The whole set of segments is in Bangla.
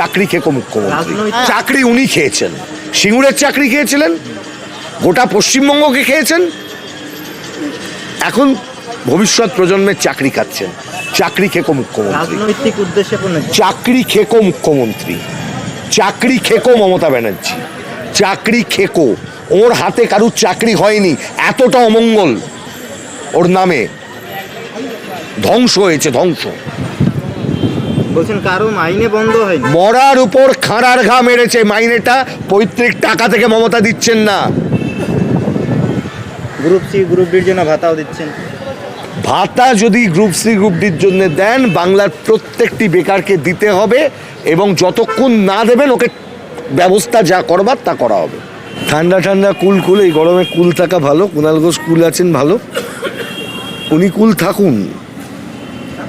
চাকরি খেকো মুখ্যমন্ত্রী চাকরি উনি খেয়েছেন। সিঙ্গুরের চাকরি খেয়েছিলেন গোটা পশ্চিমবঙ্গকে খেয়েছেন। এখন ভবিষ্যৎ প্রজন্মের চাকরি খাচ্ছেন। চাকরি খেকো মুখ্যমন্ত্রী রাজনৈতিক উদ্দেশ্যে চাকরি খেকো মুখ্যমন্ত্রী চাকরি খেকো মমতা ব্যানার্জি। চাকরি খেকো ওর হাতে কারুর চাকরি হয়নি। এতটা অমঙ্গল। ওর নামে ধ্বংস হয়েছে ধ্বংস। বলছেন কারও মাইনে বন্ধ হয়নি। মরার উপর খাঁড়ার ঘা মেরেছে মাইনেটা পৈতৃক টাকা থেকে মমতা দিচ্ছেন না। গ্রুপ সি গ্রুপ ডির জন্য ভাতাও দিচ্ছেন। ভাতা যদি গ্রুপ সি গ্রুপ ডির জন্য দেন বাংলার প্রত্যেকটি বেকারকে দিতে হবে এবং যতক্ষণ না দেবেন ওকে ব্যবস্থা যা করবার তা করা হবে। ঠান্ডা ঠান্ডা কুল কুল এই গরমে কুল থাকা ভালো। কুণাল ঘোষ কুল আছেন ভালো। উনি কুল থাকুন।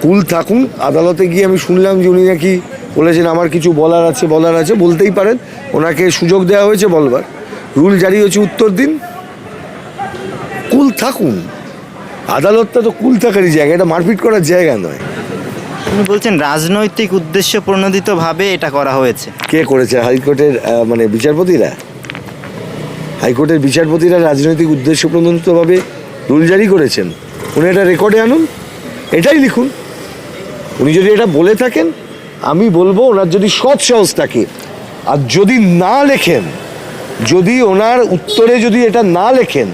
কুল থাকুন। আদালতে গিয়ে আমি শুনলাম যে উনি নাকি বলেছেন আমার কিছু বলার আছে বলার আছে। বলতেই পারেন ওনাকে সুযোগ দেওয়া হয়েছে বলবার। রুল জারি হয়েছে উত্তর দিন। কুল থাকুন। আদালতটা তো কুল থাকারই জায়গা এটা মারপিট করার জায়গা নয়। তিনি বলছেন রাজনৈতিক উদ্দেশ্য প্রণোদিতভাবে এটা করা হয়েছে। কে করেছে? হাইকোর্টের মানে বিচারপতিরা? হাইকোর্টের বিচারপতিরা রাজনৈতিক উদ্দেশ্য প্রণোদিতভাবে রুল জারি করেছেন। উনি এটা রেকর্ডে আনুন। এটাই লিখুন। উনি যদি এটা বলে থাকেন, আমি বলব ওনার যদি সৎ সাহস থাকে। আর যদি না লেখেন, যদি ওনার উত্তরে যদি এটা না লেখেন,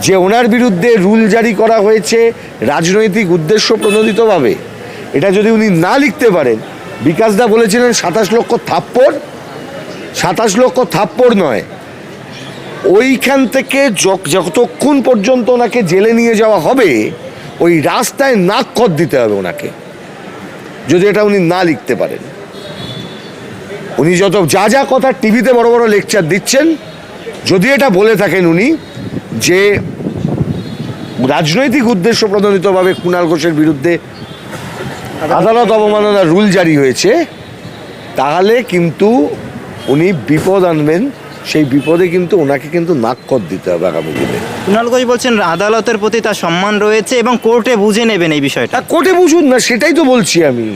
যে ওনার বিরুদ্ধে রুল জারি করা হয়েছে রাজনৈতিক উদ্দেশ্য প্রণোদিতভাবে, এটা যদি উনি না লিখতে পারেন বিকাশদা বলেছিলেন সাতাশ লক্ষ থাপ্পড়। সাতাশ লক্ষ থাপ্পড় নয়। ওইখান থেকে যতক্ষণ পর্যন্ত ওনাকে জেলে নিয়ে যাওয়া হবে, ওই রাস্তায় নাক খত দিতে হবে ওনাকে। যদি এটা উনি না লিখতে পারেন। উনি যত যা যা কথা টিভিতে বড় বড় লেকচার দিচ্ছেন, যদি এটা বলে থাকেন উনি যে রাজনৈতিক উদ্দেশ্য প্রণোদিতভাবে কুণাল ঘোষের বিরুদ্ধে আদালত অবমাননার রুল জারি হয়েছে, তাহলে কিন্তু উনি বিপদ আনবেন সেই বিপদে কিন্তু ওনাকে কিন্তু নাক্কর দিতে হবে আগামী দিনে কুণাল ঘোষ বলছেন আদালতের প্রতি তার সম্মান রয়েছে এবং কোর্টে বুঝে নেবেন এই বিষয়টা। কোর্টে বুঝুন না সেটাই তো বলছি আমি।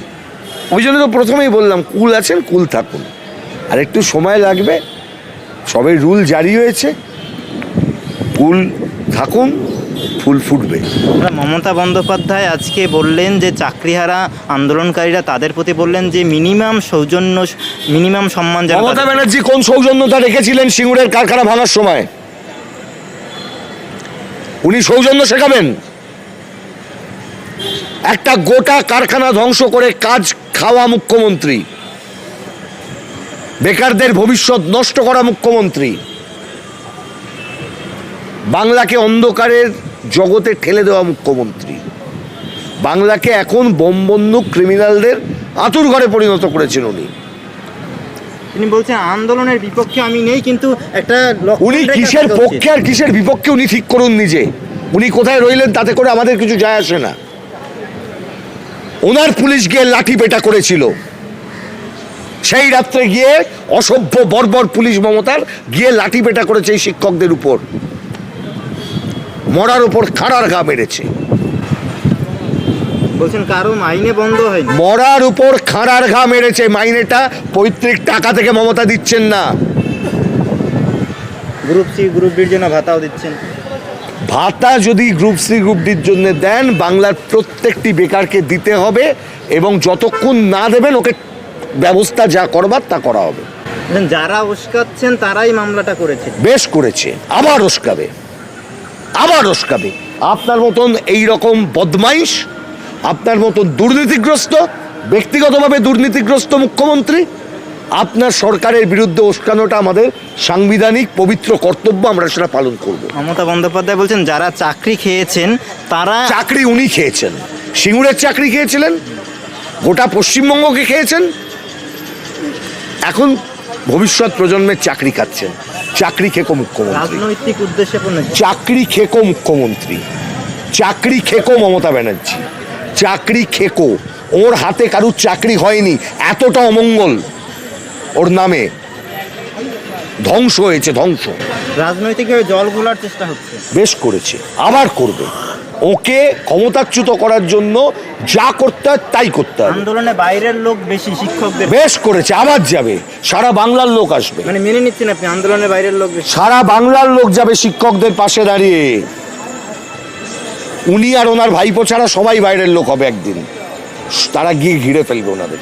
ওই জন্য তো প্রথমেই বললাম কুল আছেন কুল থাকুন। আর একটু সময় লাগবে সবে রুল জারি হয়েছে কুল থাকুন ফুল ফুটবে। আমরা মমতা বন্দ্যোপাধ্যায় আজকে বললেন যে চাকরিহারা আন্দোলনকারীরা তাদের প্রতি বললেন যে মিনিমাম সৌজন্য মিনিমাম সম্মান মমতা ব্যানার্জি কোন সৌজন্যতা রেখেছিলেন সিঙ্গুরের কারখানা ভাঙার সময়? উনি সৌজন্য শেখাবেন? একটা গোটা কারখানা ধ্বংস করে কাজ খাওয়া মুখ্যমন্ত্রী। বেকারদের ভবিষ্যৎ নষ্ট করা মুখ্যমন্ত্রী। বাংলাকে অন্ধকারের জগতে ঠেলে দেওয়া মুখ্যমন্ত্রী। বাংলাকে এখন বোমবন্দুক ক্রিমিনালদের আতুর ঘরে পরিণত করেছেন উনি। তিনি বলছেন আন্দোলনের বিপক্ষে আমি নেই কিন্তু একটা উনি কিসের পক্ষে আর কিসের বিপক্ষে উনি ঠিক করুন নিজে? উনি কোথায় রইলেন তাতে করে আমাদের কিছু যায় আসে না। ওনার পুলিশ গিয়ে লাঠি পেটা করেছিল। সেই রাত্রে গিয়ে অসভ্য বর্বর পুলিশ মমতার গিয়ে লাঠি পেটা করেছে এই শিক্ষকদের উপর। মরার উপর খাড়ার ঘা মেরেছে। বলছেন কারও মাইনে বন্ধ হয়নি। মরার উপর খাড়ার ঘা মেরেছে মাইনেটা পৈতৃক টাকা থেকে মমতা দিচ্ছেন না। গ্রুপ সি গ্রুপ ডির জন্য ভাতাও দিচ্ছেন। ভাতা যদি গ্রুপ সি গ্রুপ ডির জন্য দেন বাংলার প্রত্যেকটি বেকারকে দিতে হবে এবং যতক্ষণ না দেবেন ওকে ব্যবস্থা যা করবার তা করা হবে। যারা উস্কাচ্ছেন তারাই মামলাটা করেছে। বেশ করেছে আবার ওস্কাবে আবার ওস্কাবে আপনার মতন এই রকম বদমাইশ আপনার মতন দুর্নীতিগ্রস্ত ব্যক্তিগতভাবে দুর্নীতিগ্রস্ত মুখ্যমন্ত্রী আপনার সরকারের বিরুদ্ধে ওস্কানোটা আমাদের সাংবিধানিক পবিত্র কর্তব্য আমরা সেটা পালন করব। মমতা বন্দ্যোপাধ্যায় বলছেন যারা চাকরি খেয়েছেন তারা চাকরি উনি খেয়েছেন। সিঙ্গুরের চাকরি খেয়েছিলেন গোটা পশ্চিমবঙ্গকে খেয়েছেন এখন ভবিষ্যৎ প্রজন্মের চাকরি খাচ্ছেন। চাকরি খেকো মুখ্যমন্ত্রী। রাজনৈতিক উদ্দেশ্যে চাকরি খেকো মুখ্যমন্ত্রী। চাকরি খেকো মমতা ব্যানার্জি। চাকরি খেকো। ওর হাতে কারুর চাকরি হয়নি এতটা অমঙ্গল। ওর নামে ধ্বংস হয়েছে ধ্বংস। রাজনৈতিকভাবে জল ঘোলার চেষ্টা হচ্ছে। বেশ করেছে আবার করবে। ওকে ক্ষমতাচ্যুত করার জন্য যা করতে হয় তাই করতে হয় আন্দোলনে বাইরের লোক বেশি শিক্ষকদের বেশ করেছে আবার যাবে। সারা বাংলার লোক আসবে। মানে মেনে নিচ্ছেন আপনি আন্দোলনে বাইরের লোক সারা বাংলার লোক যাবে শিক্ষকদের পাশে দাঁড়িয়ে। উনি আর ওনার ভাইপো ছাড়া সবাই বাইরের লোক হবে একদিন। তারা গিয়ে ঘিরে ফেলবে ওনাদের